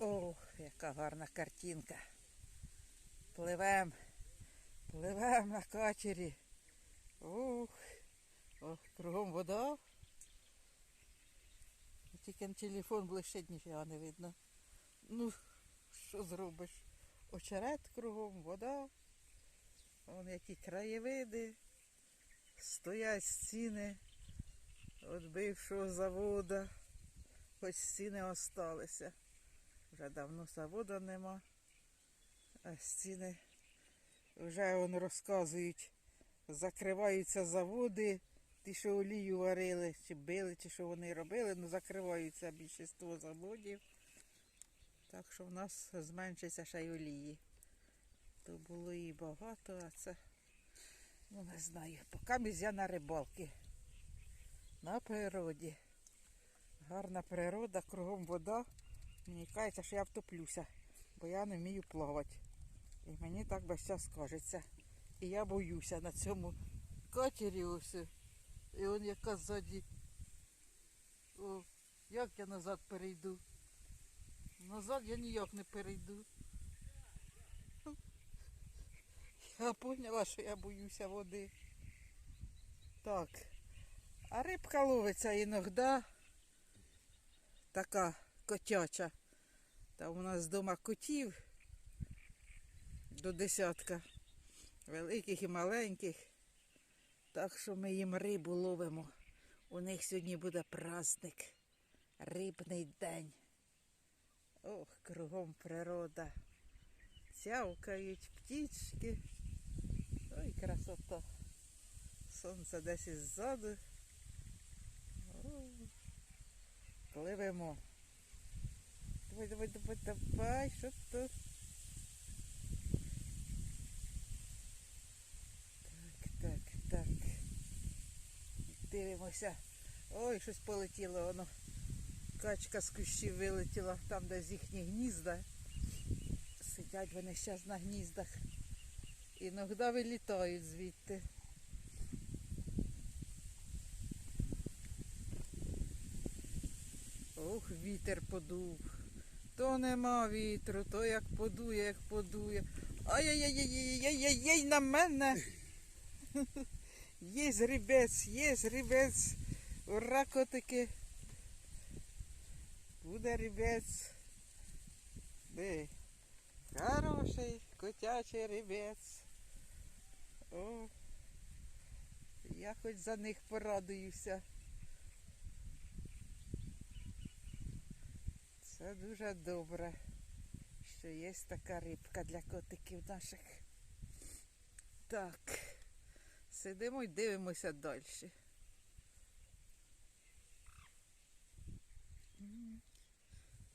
Ох, яка гарна картинка. Пливем, пливем на катері. Ух, ох, кругом вода. Тільки телефон блищить, ніфіга не видно. Ну, що зробиш? Очерет кругом, вода. Вон які краєвиди. Стоять стіни від бившого заводу. Хоч стіни осталися. Вже давно заводу нема. А стіни вже вони розказують, закриваються заводи, ті, що олію варили, чи били, чи що вони робили, ну закриваються більшість заводів. Так що в нас зменшиться ще й олії. То було і багато, а це, ну не знаю. Поки я на рибалки. На природі. Гарна природа, кругом вода. Мені кажеться, що я втоплюся, бо я не вмію плавати. І мені так без час кажеться. І я боюся на цьому катері ось. І он яка ззаді. О, як я назад перейду? Назад я ніяк не перейду. Я поняла, що я боюся води. Так. А рибка ловиться іноді така котяча. Там у нас вдома котів до десятка. Великих і маленьких. Так що ми їм рибу ловимо. У них сьогодні буде праздник. Рибний день. Ох, кругом природа. Цявкають птічки. Ой, красота. Сонце десь іззаду. Пливемо. Давай, давай, давай, давай, що тут? Так, так, так. Дивимося. Ой, щось полетіло воно. Качка з кущів вилетіла там, де з їхні гнізда. Сидять вони зараз на гніздах. Іноді вилітають звідти. Ох, вітер подув. То нема вітру, то як подує, як подує. Ай-яй-яй-яй-яй-яй-яй на мене. Є грибець, є грибець. Ура, котики. Буде рибець. Де? Хороший котячий рибець. О, я хоч за них порадуюся. Це дуже добре, що є така рибка для котиків наших. Так, сидимо і дивимося далі.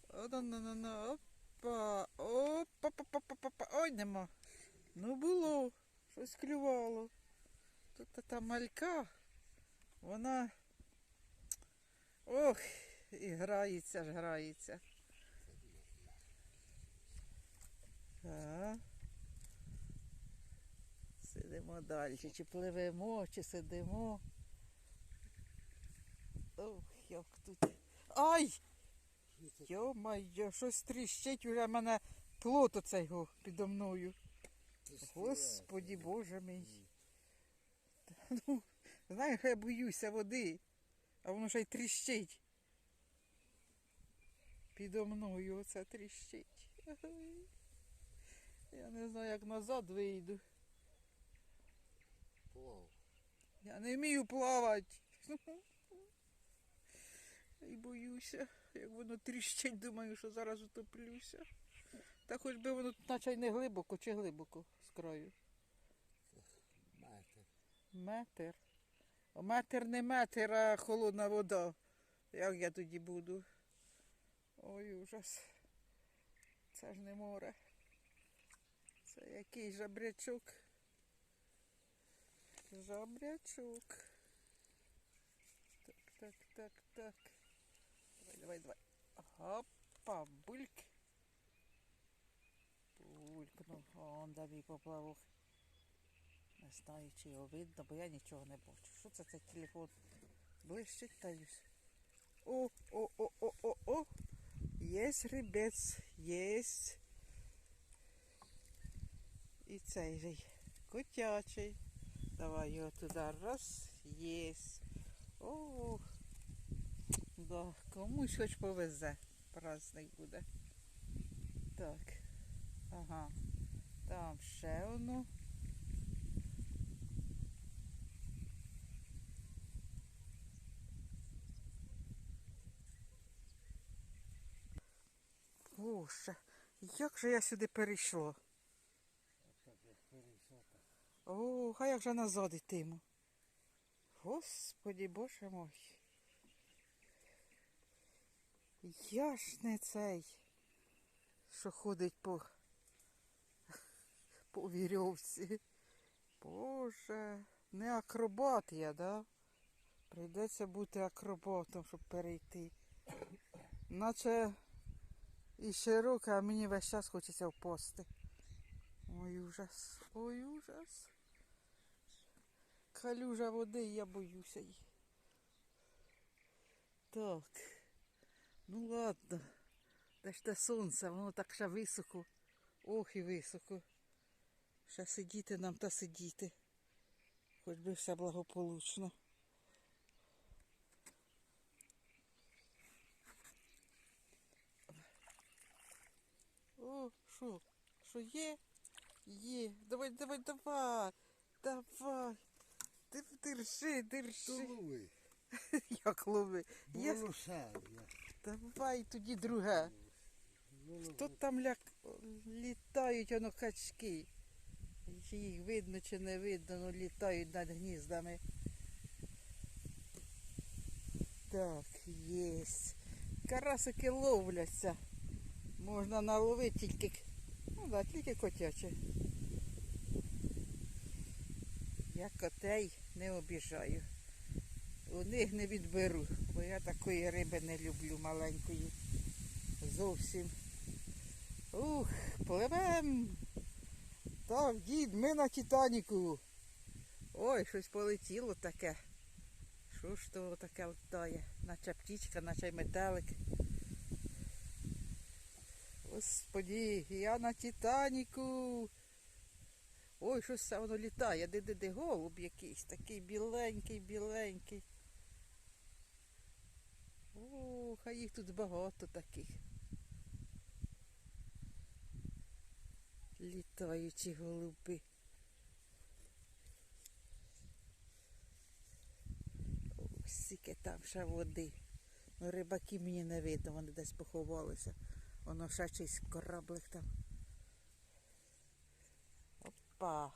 О-на-на-на-на, опа, опа, па па па па па ой, нема. Ну було, щось клювало. Тут та малька, вона. Ох, і грається ж, грається. Так. Сидимо далі. Чи пливемо, чи сидимо. Ох, як тут. Ай! Йо-майо, щось тріщить, уже мене плот оцей підо мною. Господі Боже мій. Ну, знаєш, я боюся води, а воно ще й тріщить. Підо мною оце тріщить. Я не знаю, як назад вийду. Плав. Я не вмію плавати. І боюся, як воно тріщить, думаю, що зараз утоплюся. Та хоч би воно наче й не глибоко чи глибоко з краю. Метр. Метр. А Метр не метр, а холодна вода. Як я тоді буду? Ой, ужас. Це ж не море. Це який жабрячок. Жабрячок. Так, так, так, так. Давай, давай, давай. Опа, бульк. Булькнув. Он да мій поплавок. Не знаю, чи його видно, бо я нічого не бачу. Що це цей телефон? Блищить та й. О, о, о, о, о, о. Є грибець, Єсть. І цей же котячий. Давай його туди раз. Єсть. О, да, комусь хоч повезе. Праздник буде. Так. Ага. Там ще воно. Боже, як же я сюди перейшла? О, а як же назад йтиму? Господі, боже мой. Я ж не цей, що ходить по, по вірьовці. Боже, не акробат я, да? Прийдеться бути акробатом, щоб перейти. Наче і широке, а мені весь час хочеться впасти. Ой, ужас, ой, ужас. Калюжа води, я боюся її. Так. Ну ладно. Де ж те сонце, воно так ще високо. Ох і високо. Ще сидіти нам та сидіти. Хоч би все благополучно. О, що? Що є? Є. Давай, давай, давай. Давай. Ти держи, держи. Лови. Як лови. Я... Давай тоді друге. Тут там ля... літають воно качки. Чи їх видно чи не видно, ну літають над гніздами. Так, єсть. Карасики ловляться. Можна наловити тільки. Ну да, тільки котяче. Я котей не обіжаю. У них не відберу, бо я такої риби не люблю маленької. Зовсім. Ух, пливем. Так, дід, ми на Титаніку. Ой, щось полетіло таке. Що ж то таке летає? Наче птічка, наче метелик. Господі, я на Титаніку. Ой, щось це воно літає. Де де де голуб якийсь, такий біленький, біленький. Ох, а їх тут багато таких. Літаючі голуби. Ось скільки там ще води. Ну, рибаки мені не видно, вони десь поховалися. Воно ще чийсь кораблик там. Опа.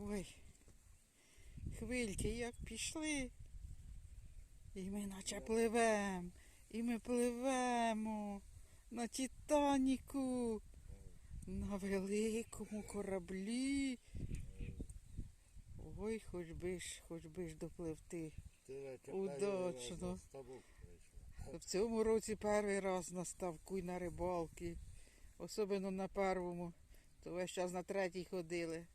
Ой, хвильки як пішли. І ми наче пливем. І ми пливемо на Титаніку. На великому кораблі. Ой, хоч би ж, хоч би ж допливти. Удачно. В цьому році перший раз на ставку і на рибалки. Особливо на першому. То весь час на третій ходили.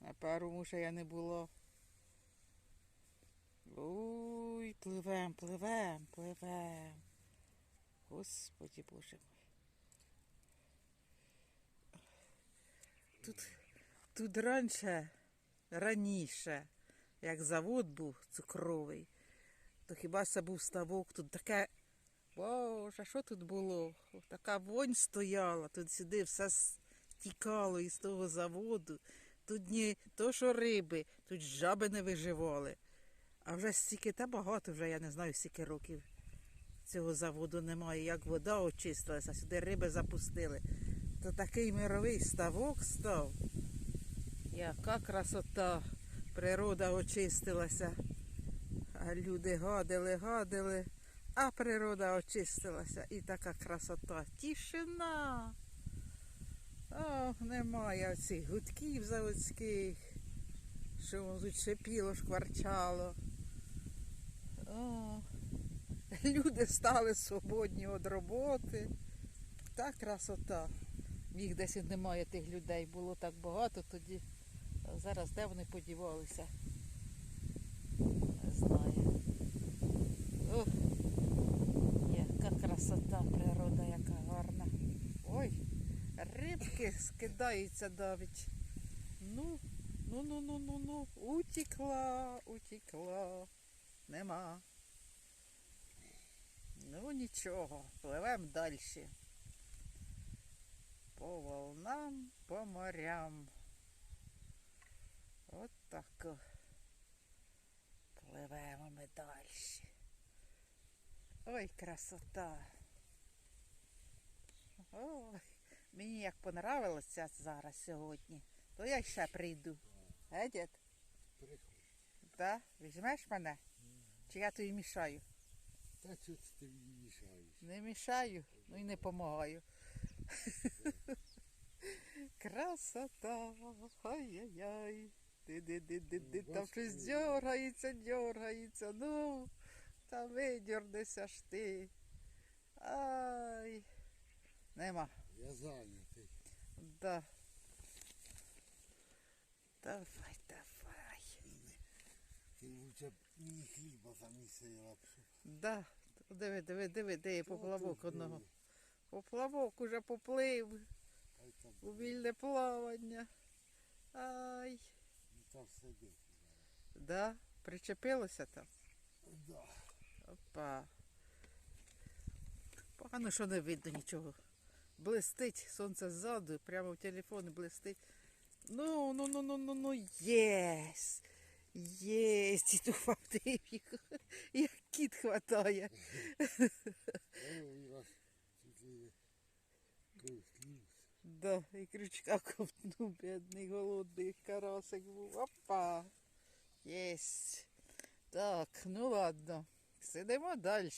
На першому ще я не було. Ой, пливем, пливем, пливем. Господи Боже Тут, тут раніше, раніше, як завод був цукровий, то хіба це був ставок, тут таке, боже, що тут було? Така вонь стояла, тут сюди все стікало із того заводу. Тут ні то, що риби, тут жаби не виживали. А вже стільки та багато, вже я не знаю, скільки років цього заводу немає. Як вода очистилася, сюди риби запустили. То такий мировий ставок став. Яка красота. Природа очистилася. А люди гадили, гадили, а природа очистилася. І така красота. Тишина. Ох, немає оцих гудків заводських, що шипіло, шкварчало. О, люди стали свободні від роботи. Та красота. Їх десь немає тих людей. Було так багато тоді. Зараз де вони подівалися? Не знаю. Ох, яка красота, природа, яка гарна. Ой, рибки скидаються навіть. Ну, ну, ну, ну, ну, ну. Утікла, утікла. Нема. Ну нічого, пливемо далі. По волнам, по морям. От так. Пливемо ми далі. Ой, красота. Ой, мені як понравилося зараз сьогодні, то я ще прийду. Е, дід? Да? Візьмеш мене? Чи я тобі мішаю? Та чого ти мішаєш? Не мішаю, ну і не помагаю. Красота, ай-яй-яй. Ди-ди-ди-ди-ди, там щось дергається, дергається. Ну, та видернися ж ти. Ай. Нема. Я зайнятий. Да. Давай, давай. Ти лучше б мені хліба заміси лапшу. Да. Диви, диви, диви, поплавок Та ти одного. Поплавок уже поплив у вільне плавання. Ай. ну, там сидить. Да, причепилося там. Да. Опа. Погано, що не видно нічого. Блистить сонце ззаду, прямо в телефоні блистить. Ну, ну, ну, ну, ну, ну, єс. Єсть, і ту хватив їх. Як кіт хватає. Да, і крючка ковтнув, бідний голодний карасик був. Опа. Єсть. Так, ну ладно. Сидимо далі.